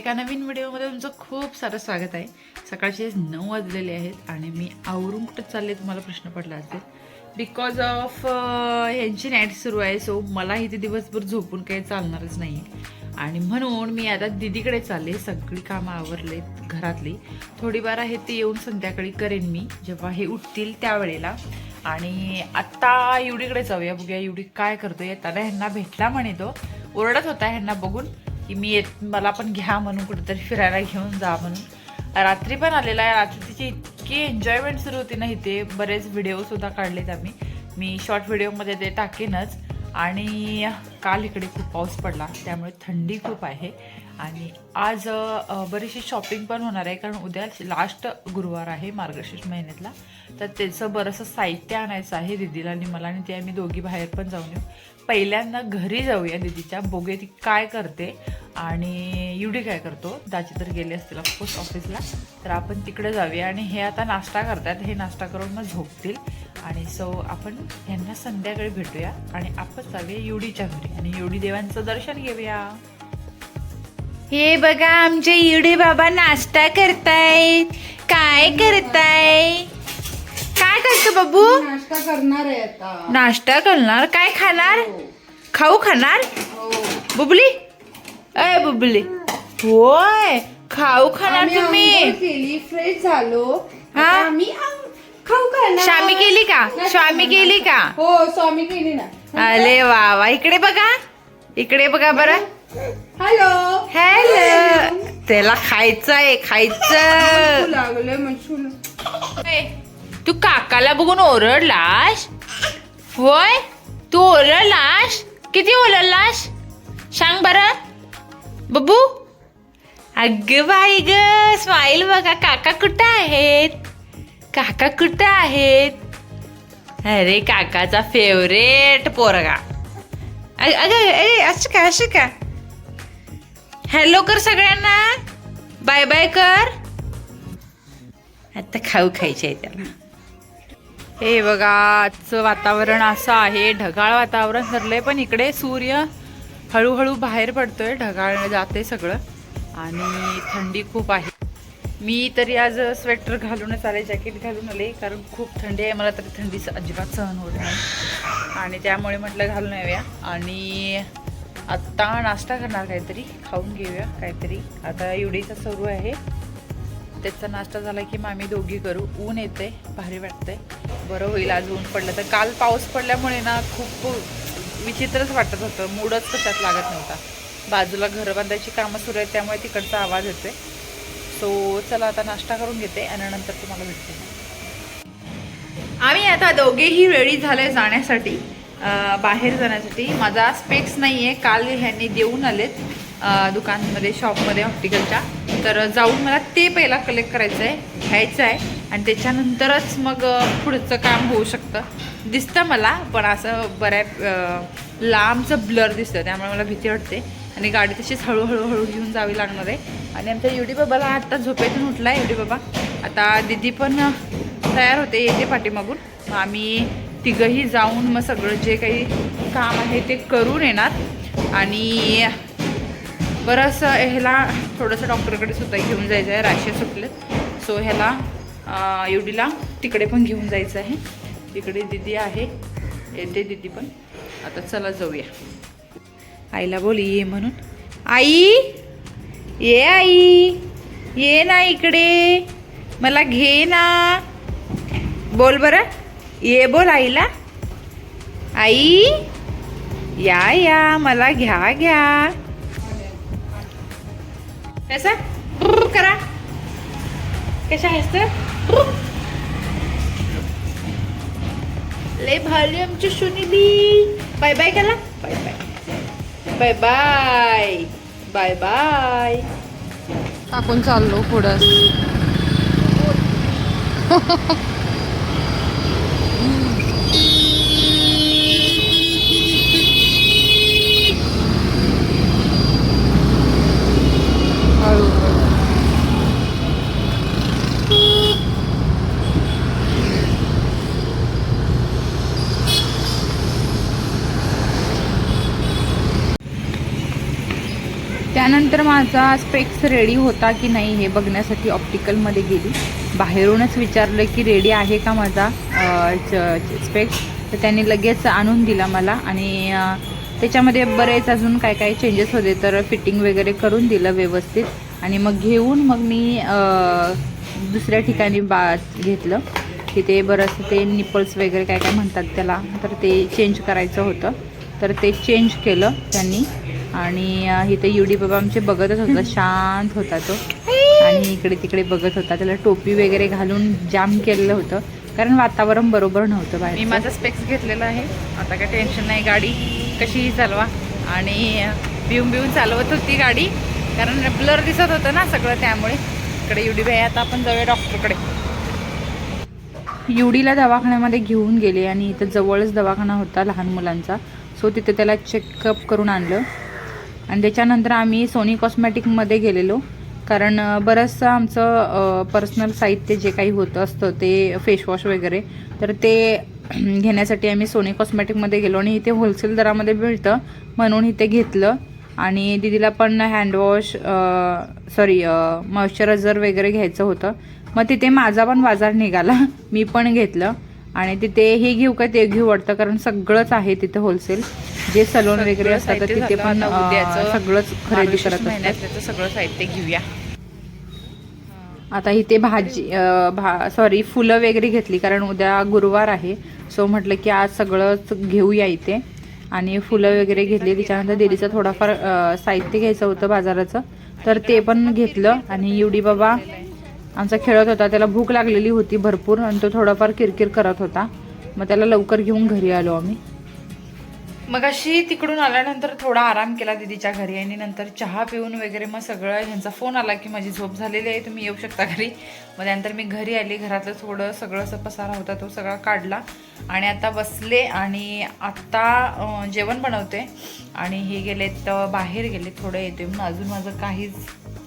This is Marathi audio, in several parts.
एका नवीन व्हिडिओमध्ये तुमचं खूप सारं स्वागत आहे. सकाळचे नऊ वाजलेले आहेत आणि मी आवरून कुठं चालले तुम्हाला प्रश्न पडला असेल. बिकॉज ऑफ यांची नाईट सुरू आहे सो मला इथे दिवसभर झोपून काही चालणारच नाही आणि म्हणून मी आता दिदीकडे चालले सगळी कामं आवरलेत घरातली. थोडीफार आहे ते येऊन संध्याकाळी करेन मी जेव्हा हे उठतील त्यावेळेला. आणि आत्ता युडीकडे जाऊया बघूया युडी काय करतोय. येताना ह्यांना भेटला म्हणे तो. ओरडत होता ह्यांना बघून. की मी येत मला पण घ्या म्हणून कुठेतरी फिरायला घेऊन जा म्हणून. रात्री पण आलेला आहे रात्री तिची इतकी एन्जॉयमेंट सुरू होती ना इथे. बरेच व्हिडिओसुद्धा काढलेत आम्ही. मी शॉर्ट व्हिडिओमध्ये ते टाकेनच. आणि काल इकडे खूप पाऊस पडला त्यामुळे थंडी खूप आहे. आणि आज बरीचशी शॉपिंग पण होणार आहे कारण उद्या लास्ट गुरुवार आहे मार्गशीर्ष महिन्यातला. तर त्याचं बरंचसं साहित्य आणायचं आहे दिदीला आणि मला आणि ते आम्ही दोघी बाहेर पण जाऊन येऊ. पहिल्यांदा घरी जाऊया दिदीच्या. बोगे ती काय करते. आणि युडी काय करतो? दाजी तर गेले असतील ऑफकोर्स ऑफिसला तर आपण तिकडे जाऊया आणि हे आता नाश्ता करतात. हे नाश्ता करून मग झोपतील. आणि सो आपण यांना संध्याकाळी भेटूया आणि आपण जाऊया युडीच्या घरी. आणि युडी देवांचं दर्शन घेऊया. हे बघा आमचे युडी बाबा नाश्ता करतायत. काय करताय? काय करतो बाबू? नाश्ता करणार आहे आता. नाश्ता करणार? काय खाणार? खाऊ खाणार? हो. बुबली? अय बुबली. होय खाऊ खाणार आम्ही तुम्ही. केली फ्रेश झालो. हा? आम्ही खाऊ खाणार. स्वामी केली का? नाही स्वामी. केली का? हो स्वामी केली ना. अरे वा वा. इकडे बघा. इकडे बघा बरं. हॅलो. हॅलो. त्याला खायचं. आहे खायचं मशूल ए, तू काकाला बघून ओरडलास? होय? तू ओरडलास? किती ओरडलास? सांग बर. बबू? अग बाई ग स्माईल बघा काका कुठं आहेत? काका कुठं आहेत? अरे काकाचा फेवरेट पोरगा. अग अगं, अरे असं का असं का हॅलो कर सगळ्यांना. बाय बाय कर. आता खाऊ खायचे आहे त्याला. हे बघा आजचं वातावरण असं आहे. ढगाळ वातावरण ठरलंय पण इकडे सूर्य. हळूहळू बाहेर पडतोय ढगाळ जाते सगळं. आणि थंडी खूप आहे. मी तरी आज स्वेटर घालूनच आले जॅकेट घालून आले कारण खूप थंडी आहे. मला तरी थंडीचं अजिबात सहन होत नाही. आणि त्यामुळे म्हटलं घालून येऊया. आणि आत्ता नाश्ता करणार काहीतरी खाऊन घेऊया काहीतरी. आता एवढीचा सुरू आहे. त्याचा नाश्ता झाला की मग आम्ही दोघी करू. ऊन येते भारी वाटतंय. बरं होईल आज ऊन पडलं तर. काल पाऊस पडल्यामुळे ना खूप विचित्रच वाटत होतं. मूडच कशात लागत नव्हता. बाजूला घर बांधायची कामं सुरू आहेत त्यामुळे तिकडचा आवाज येते सो चला आता नाश्ता करून घेते आणि नंतर तुम्हाला भेटते. आम्ही आता दोघेही रेडी झाले जाण्यासाठी. बाहेर जाण्यासाठी. माझा स्पेक्स नाही आहे काल ह्यांनी देऊन आलेत दुकानमध्ये शॉपमध्ये ऑप्टिकलच्या तर जाऊन मला ते पहिला कलेक्ट करायचं आहे घ्यायचं आहे आणि त्याच्यानंतरच मग पुढचं काम होऊ शकतं. दिसतं मला पण असं बऱ्या लांबचं ब्लर दिसतं. त्यामुळे मला भीती वाटते. आणि गाडी तशीच हळूहळू हळू घेऊन जावी लागणार आहे. आणि आमच्या युडी बाबाला आत्ता झोपेतून उठला आहे युडी बाबा. आता दिदी पण तयार होते येते पाठीमागून. मग आम्ही तिघंही जाऊन मग सगळं जे काही काम आहे ते करून येणार. आणि बरंच ह्याला थोडंसं डॉक्टरकडे सुद्धा घेऊन जायचं आहे राशे सुटलेत. सो ह्याला एवढीला तिकडे पण घेऊन जायचं आहे. तिकडे दिदी आहे. येते दिदी पण. आता चला जाऊया. आईला बोल ये म्हणून. आई! ये आई! ये ना इकडे. मला घे ना. बोल बरं. ये बोल आईला. आई! या या. मला घ्या घ्या. कसा करा. कशा आहेस तर? लय भारी आमची सुनीली बाय बाय करा. Bye bye. Bye bye. Bye bye. आपण चाललो पुढं हळू त्यानंतर माझा स्पेक्स रेडी होता की नाही हे बघण्यासाठी ऑप्टिकलमध्ये गेली. बाहेरूनच विचारलं की रेडी आहे का माझा स्पेक्स तर त्यांनी लगेच आणून दिला मला आणि त्याच्यामध्ये बरेच अजून काय काय चेंजेस होते तर फिटिंग वगैरे करून दिलं व्यवस्थित. आणि मग घेऊन मग मी दुसऱ्या ठिकाणी बा घेतलं तिथे बरंचसं ते निपल्स वगैरे काय काय म्हणतात त्याला तर ते चेंज करायचं होतं. तर ते चेंज केलं त्यांनी. आणि इथे युडी बाबा आमचे बघतच होता शांत होता तो. आणि इकडे तिकडे बघत होता त्याला टोपी वगैरे घालून जाम केलेलं होतं. कारण वातावरण बरोबर नव्हतं बाहेर मी माझा स्पेक्स घेतलेला आहे. आता काय टेन्शन नाही गाडी कशीही चालवा. आणि पिऊन बिऊन चालवत होती गाडी. कारण ब्लर दिसत होतं ना सगळं त्यामुळे. इकडे युडी बाई आता आपण जाऊया डॉक्टरकडे युडीला दवाखान्यामध्ये घेऊन गेले आणि इथं जवळच दवाखाना होता लहान मुलांचा. सो तिथे त्याला चेकअप करून आणलं. आणि त्याच्यानंतर आम्ही सोनी कॉस्मॅटिकमध्ये गेलेलो. कारण बरंचसं आमचं पर्सनल साहित्य जे काही होतं असतं ते फेसवॉश वगैरे तर ते घेण्यासाठी आम्ही सोनी कॉस्मॅटिकमध्ये गेलो आणि इथे होलसेल दरामध्ये मिळतं म्हणून इथे घेतलं. आणि दिदीला पण हँडवॉश सॉरी मॉइश्चरायझर वगैरे घ्यायचं होतं. मग तिथे माझा पण बाजार निघाला. मी पण घेतलं. आणि तिथे हे घेऊ का ते घेऊ वाटतं कारण सगळंच आहे तिथे होलसेल जे सलोन वगैरे असतात तिथे पण सगळंच खरेदी करत असतात. सगळं साहित्य घेऊया. आता इथे भाजी भा सॉरी फुलं वगैरे घेतली कारण उद्या गुरुवार आहे. सो म्हटलं की आज सगळंच घेऊया इथे. आणि फुलं वगैरे घेतली त्याच्यानंतर दीदीचं थोडाफार साहित्य घ्यायचं होतं बाजाराचं. तर ते पण घेतलं आणि युडी बाबा आमचा खेळत होता त्याला भूक लागलेली होती भरपूर आणि तो थोडाफार किरकिर करत होता. मग त्याला लवकर घेऊन घरी आलो आम्ही. मग अशी तिकडून आल्यानंतर थोडा आराम केला दिदीच्या घरी आणि नंतर चहा पिऊन वगैरे मग सगळं ह्यांचा फोन आला की माझी झोप झालेली आहे तुम्ही येऊ शकता घरी. मग त्यानंतर मी घरी आली घरातलं थोडं सगळं असं पसारा होता तो सगळा काढला. आणि आता बसले आणि आत्ता जेवण बनवते. आणि हे गेलेत बाहेर गेले थोडं येते म्हणून. अजून माझं काहीच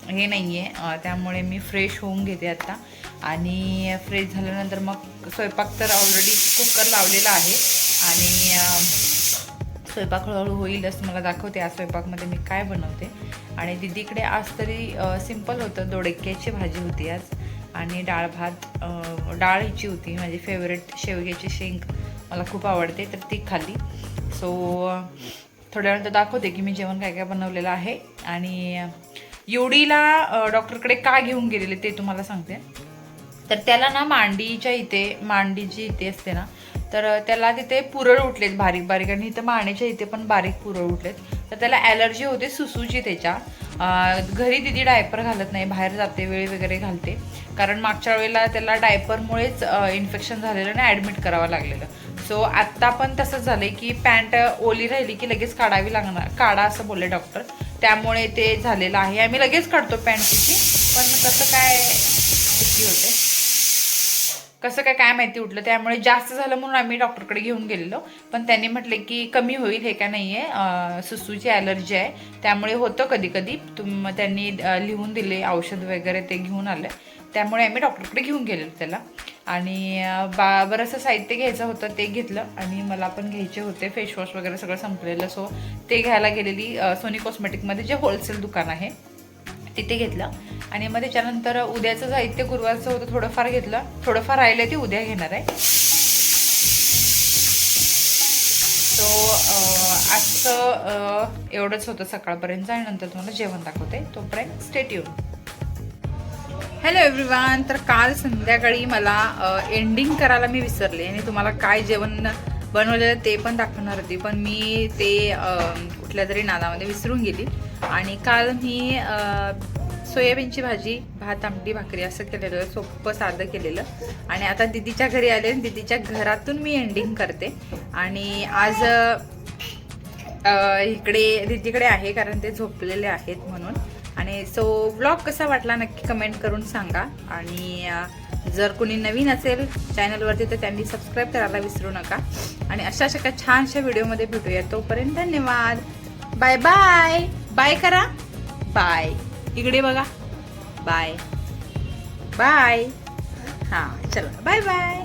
हे नाही आहे त्यामुळे मी फ्रेश होऊन घेते आत्ता आणि फ्रेश झाल्यानंतर मग स्वयंपाक तर ऑलरेडी कुकर लावलेला आहे. आणि स्वयंपाक हळूहळू होईलच मला दाखवते आज स्वयंपाकमध्ये मी काय बनवते. आणि दिदीकडे आज तरी सिंपल होतं. दोडक्याची भाजी होती आज. आणि डाळ भात डाळ हिची होती. माझी फेवरेट शेवग्याची शेंग मला खूप आवडते. तर ती खाल्ली. सो थोड्या वेळानंतर दाखवते की मी जेवण काय काय बनवलेलं आहे. आणि युडीला डॉक्टरकडे का घेऊन गेलेले ते तुम्हाला सांगते. तर त्याला ना मांडीच्या इथे मांडी जी इथे असते ना तर त्याला तिथे पुरळ उठलेत बारीक बारीक आणि इथं मानेच्या इथे पण बारीक पुरळ उठलेत. तर त्याला ॲलर्जी होते सुसूची त्याच्या. घरी दिदी डायपर घालत नाही बाहेर जाते वेळी वगैरे घालते. कारण मागच्या वेळेला त्याला डायपरमुळेच इन्फेक्शन झालेलं आणि ॲडमिट करावं लागलेलं. सो आत्ता पण तसंच झालंय की पॅन्ट ओली राहिली की लगेच काढावी लागणार काढा असं बोलले डॉक्टर. त्यामुळे ते झालेलं आहे. आम्ही लगेच काढतो पॅन्ट तिची पण कसं काय किती होते. कसं काय काय माहिती उठलं. त्यामुळे जास्त झालं म्हणून आम्ही डॉक्टरकडे घेऊन गेलेलो. पण त्यांनी म्हटले की कमी होईल हे का नाही आहे सुसूची ॲलर्जी आहे. त्यामुळे होतं कधी कधी तुम त्यांनी लिहून दिले औषध वगैरे ते घेऊन आलं. त्यामुळे आम्ही डॉक्टरकडे घेऊन गेलेलो त्याला. आणि बा बरंचसं साहित्य घ्यायचं होतं ते घेतलं. आणि मला पण घ्यायचे होते. फेसवॉश वगैरे सगळं संपलेलं. सो ते घ्यायला गेलेली सोनी कॉस्मेटिकमध्ये जे होलसेल दुकान आहे. तिथे घेतलं. आणि मग त्याच्यानंतर उद्याचं साहित्य गुरुवारचं होतं थोडंफार घेतलं. थोडंफार राहिलं ते उद्या घेणार आहे. सो आजचं एवढंच होतं सकाळपर्यंत आणि नंतर तुम्हाला जेवण दाखवते. तोपर्यंत स्टेट येऊन हॅलो एव्हरीवन तर काल संध्याकाळी मला एंडिंग करायला मी विसरले आणि तुम्हाला काय जेवण बनवलेलं ते पण दाखवणार होती. पण मी ते कुठल्या तरी नादामध्ये विसरून गेली. आणि काल मी सोयाबीनची भाजी भात आमटी भाकरी असं केलेलं सोपं साधं केलेलं. आणि आता दिदीच्या घरी आले आणि दिदीच्या घरातून मी एंडिंग करते. आणि आज इकडे दिदीकडे आहे कारण ते झोपलेले आहेत म्हणून. आणि सो व्लॉग कसा वाटला नक्की कमेंट करून सांगा. आणि जर कोणी नवीन असेल चॅनलवरती तर त्यांनी सबस्क्राईब करायला विसरू नका. आणि अशा अशा छानशा व्हिडिओमध्ये भेटूया. तोपर्यंत धन्यवाद. बाय बाय बाय करा. बाय. इकडे बघा. बाय. बाय. हां चला. Bye bye.